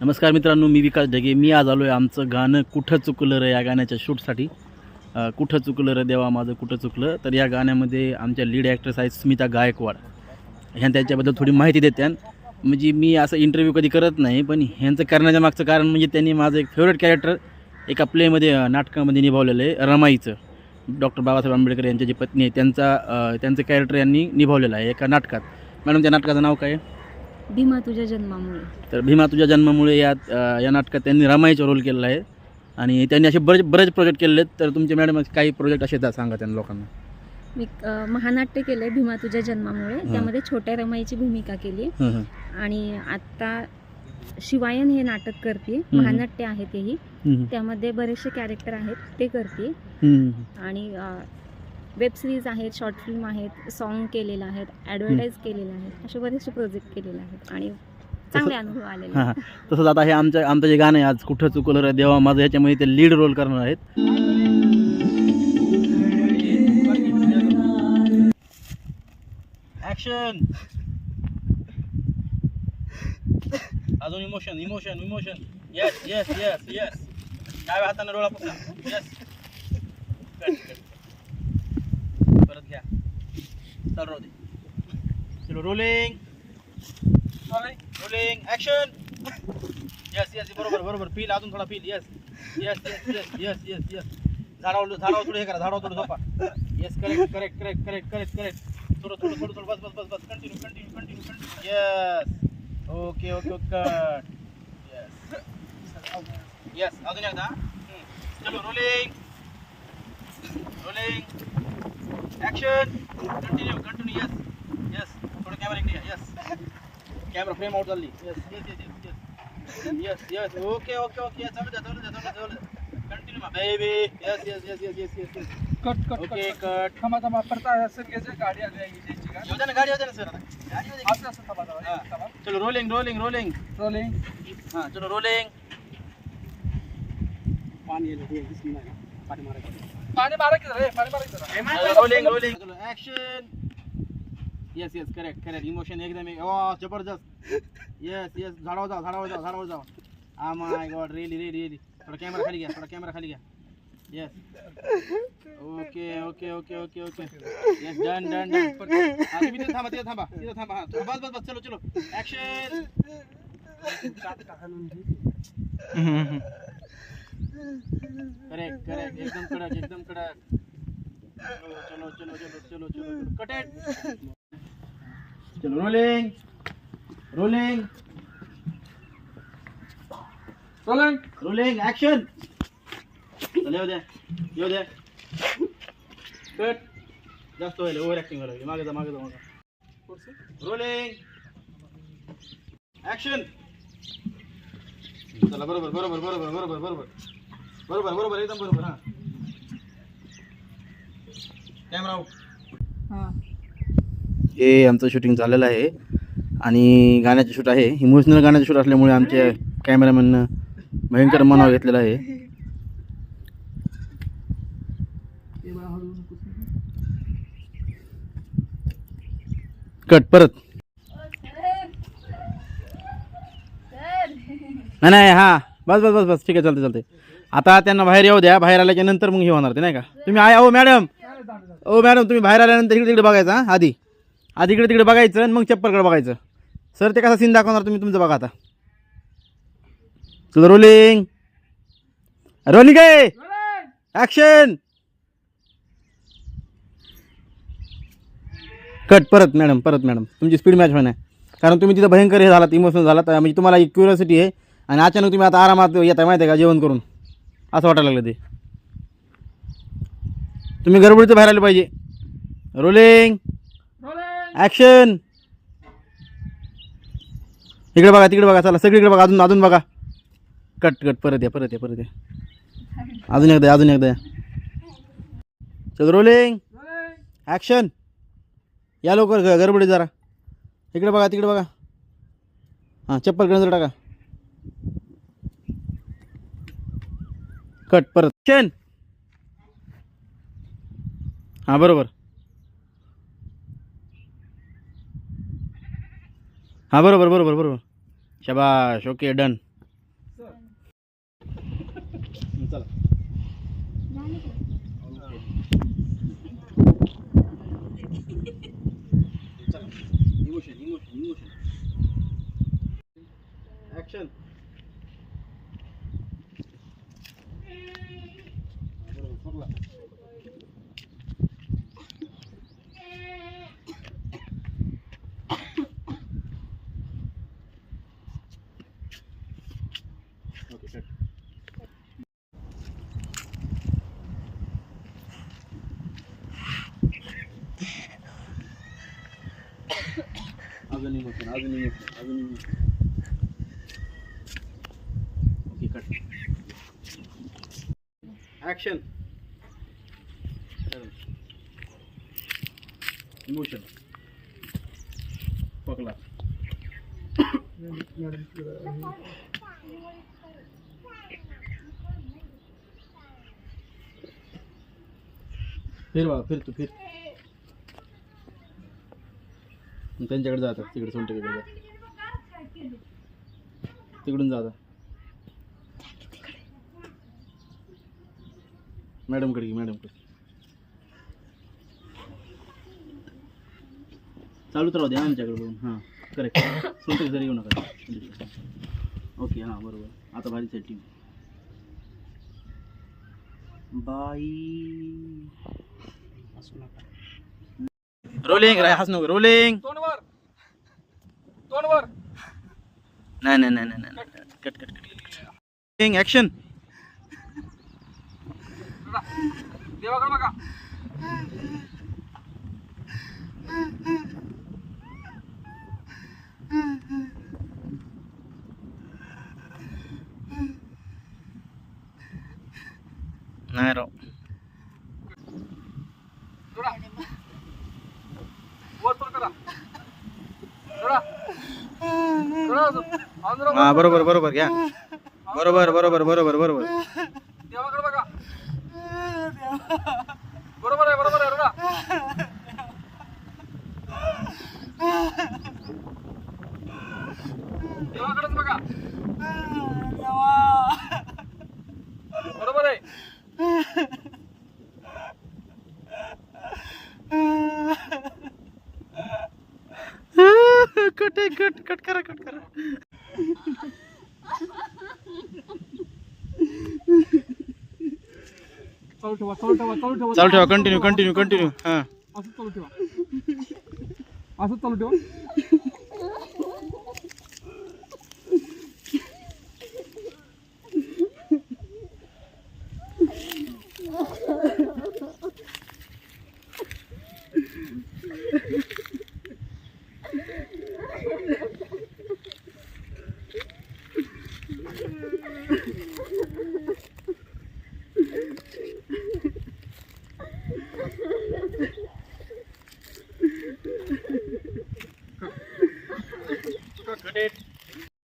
नमस्कार मित्रांनो मी विकास ढगे. मी आज आलो आहे आमचं गाणं कुठं चुकलं रे या गाण्याच्या शूटसाठी. कुठं चुकलं रे देवा माझं कुठं चुकलं? तर या गाण्यामध्ये आमच्या लीड ॲक्ट्रेस आहेत स्मिता गायकवाड. ह्या त्याच्याबद्दल थोडी माहिती देत्यान म्हणजे मी असं इंटरव्ह्यू कधी करत नाही पण ह्यांचं करण्याच्या मागचं कारण म्हणजे त्यांनी माझं एक फेवरेट कॅरेक्टर एका प्लेमध्ये नाटकामध्ये निभावलेलं आहे रमाईचं. डॉक्टर बाबासाहेब आंबेडकर यांच्या जी पत्नी आहे त्यांचा त्यांचं कॅरेक्टर यांनी निभावलेलं आहे एका नाटकात. मॅडम त्या नाटकाचं नाव काय आहे? भीमा तुझ्या जन्मामुळे. तर भीमा तुझ्या जन्मामुळे अ, या नाटकात त्यांनी रमाईचा रोल केलेला आहे. आणि त्यांनी असे बरेच बरेच प्रोजेक्ट केलेले आहेत. तर तुमचे मॅडम काही प्रोजेक्ट असे आहेत सांगा त्यांना लोकांना. मी महानाट्य केलं आहे भीमा तुझ्या जन्मामुळे. त्यामध्ये छोट्या रमाईची भूमिका केली. आणि आता शिवायन हे नाटक करते महानाट्य आहे तेही. त्यामध्ये बरेचसे कॅरेक्टर आहेत ते करते. आणि वेब सिरीज आहेत शॉर्ट फिल्म आहेत सॉन्ग केलेलं आहेत ॲडव्हर्टाईज केलेलं आहेत असे बरेचसे प्रोजेक्ट केलेले आहेत आणि चांगले अनुभव आलेले हां तसंच आता हे आमचं आमचं जे गाणं आहे आज कुठं चुकलं रे देवा माझं ह्याच्यामध्ये ते लीड रोल करणार आहेत. ॲक्शन अजून emotion emotion emotion yes yes yes yes डाव्या हाताने डोळा पकडा येस चल राहू दे चलो rolling rolling action yes yes बरोबर बरोबर. फील अजून थोडा feel yes yes yes yes yes yes yes झाडावर झाडावर थोडं हे करा झाडावर थोडं झोपा. Yes correct correct correct correct correct correct थोडं थोडं थोडं थोडं बस बस बस बस. Continue continue continue continue yes okay okay okay yes yes अजून एकदा. चलो rolling rolling action continue continue yes yes थोडं कॅमेरा इकडे येस कॅमेरा फ्रेम आउट झाली yes yes yes yes yes yes okay okay okay चालू द्या चालू द्या चालू द्या चालू द्या कंटिन्यू मा baby yes yes yes yes yes yes yes cut cut okay cut cut थांबा थांबा परत असं घ्यायचं गाडी आली आहे इजेची का येऊ द्या ना गाडी येऊ द्या ना सर गाडी येऊ द्या असं असं थांबा थांबा हा. थांबा चलो रोलिंग रोलिंग रोलिंग रोलिंग हां चलो रोलिंग पाणी पाणी मारा की जरा, ए, पाणी मारा की जरा. रोलिंग रोलिंग चलो action yes yes correct correct emotion एकदम एक- वा ज़बरदस्त. येस येस झाडावर जाऊ झाडावर जाऊ झाडावर जाऊ आ माय गॉड रेली रेली रेली थोडा कॅमेरा खाली घ्या थोडा कॅमेरा खाली घ्या. Yes okay okay okay okay okay yes done done done तुम्ही तिथे थांबा तिथे थांबा तिथे थांबा. हा बस बस बस चलो चलो. ॲक्शन करेक्ट करेक्ट एकदम कडक एकदम कडक. चलो चलो चलो चलो चलो चलो rolling rolling rolling rolling action चला येऊ द्या येऊ द्या कट जास्त व्हायला ओव्हर ऍक्टिंग व्हायला मागे जा मागे जा मागे रोलिंग ऍक्शन चला बरोबर बरोबर बरोबर बरोबर बरोबर बरोबर बरोबर एकदम बरोबर हा. कॅमेरा हा. हे आमचं शूटिंग झालेलं आहे. आणि गाण्याचं शूट आहे. इमोशनल गाण्याचं शूट असल्यामुळे आमच्या कॅमेरामॅननं भयंकर मनाव घेतलेला आहे. कट परत. नाही नाही हा. बस बस बस बस. ठीक आहे चालते चालते आता त्यांना बाहेर येऊ द्या. बाहेर आल्याच्यानंतर मग हे होणार ते नाही का? तुम्ही आहे ओ मॅडम. ओ मॅडम तुम्ही बाहेर आल्यानंतर इकडे तिकडे बघायचं आधी. आधी इकडे तिकडे बघायचं आणि मग चप्पलकडे बघायचं. सर ते कसा सीन दाखवणार तुम्ही तुमचं बघा आता. रोलिंग रोलिंग काय ॲक्शन कट परत मॅडम परत मॅडम. तुमची स्पीड मॅच होणार. कारण तुम्ही तिथं भयंकर हे झालात इमोशनल झालात. म्हणजे तुम्हाला एक क्युरियोसिटी आहे. आणि अचानक तुम्ही आता आरामात येत आहे माहिती आहे का जेवण करून. असं वाटायला लागलं ते. तुम्ही गडबडीचं बाहेर आले पाहिजे. रोलिंग! ॲक्शन इकडे बघा तिकडे बघा चला सगळीकडे बघा अजून अजून बघा. कट कट परत या परत या परत या. अजून एकदा अजून एकदा या. चल रोलिंग! ॲक्शन या लवकर गडबडी जरा. इकडे बघा तिकडे बघा. हां चप्पल गणजर टाका. कट परत. ॲक्शन हां बरोबर. हां बरोबर बरोबर बरोबर. शबाश ओके डन. चला. ऍक्शन ओके कट अजून इमोशन अजून इमोशन अजून emotion okay cut action emotion पकला फिर बाबा फिर तू फिर त्यांच्याकडे जातात तिकडे सोनटेकडे जा तिकडून जाता मॅडमकडे घे मॅडमकडे. चालूच राहू द्या आमच्याकडे बघून. हां करेक्ट सोनटेक जरी येऊ नका. ओके हां बरोबर. आता भारी सेटिंग बाई. असू नका. रोलिंग राय रोलिंग तोंडवर तोंडवर नाही नाही नाही नाही नाही कट कट कट ॲक्शन देवाकडे बघा नाही राव थोडा वर तोंड करा थोडा थोडा अजून अजून जरा वर हां तोंड बरोबर करा. बरोबर घ्या बरोबर बरोबर बरोबर बरोबर देवाकडे बघा बरोबर आहे बरोबर आहे थोडा देवाकडेच बघा बरोबर आहे कट आहे, कट कट करा कट करा चालू